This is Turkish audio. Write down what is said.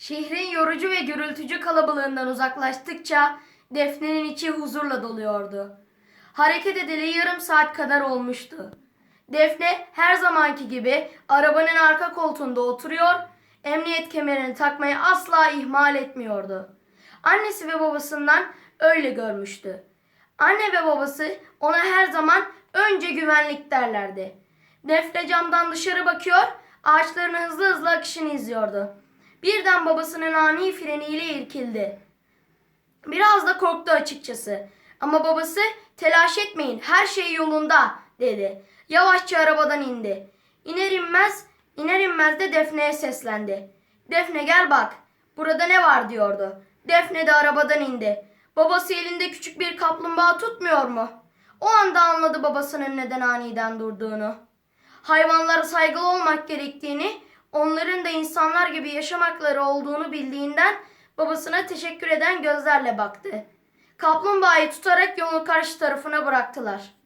Şehrin yorucu ve gürültücü kalabalığından uzaklaştıkça Defne'nin içi huzurla doluyordu. Hareket edeli yarım saat kadar olmuştu. Defne her zamanki gibi arabanın arka koltuğunda oturuyor, emniyet kemerini takmayı asla ihmal etmiyordu. Annesi ve babasından öyle görmüştü. Anne ve babası ona her zaman önce güvenlik derlerdi. Defne camdan dışarı bakıyor, ağaçların hızlı hızlı akışını izliyordu. Birden babasının ani freniyle irkildi. Biraz da korktu açıkçası. Ama babası telaş etmeyin her şey yolunda dedi. Yavaşça arabadan indi. İner inmez, iner inmez de Defne'ye seslendi. Defne gel bak. Burada ne var diyordu. Defne de arabadan indi. Babası elinde küçük bir kaplumbağa tutmuyor mu? O anda anladı babasının neden aniden durduğunu. Hayvanlara saygılı olmak gerektiğini, gibi yaşamakları olduğunu bildiğinden babasına teşekkür eden gözlerle baktı. Kaplumbağayı tutarak yolun karşı tarafına bıraktılar.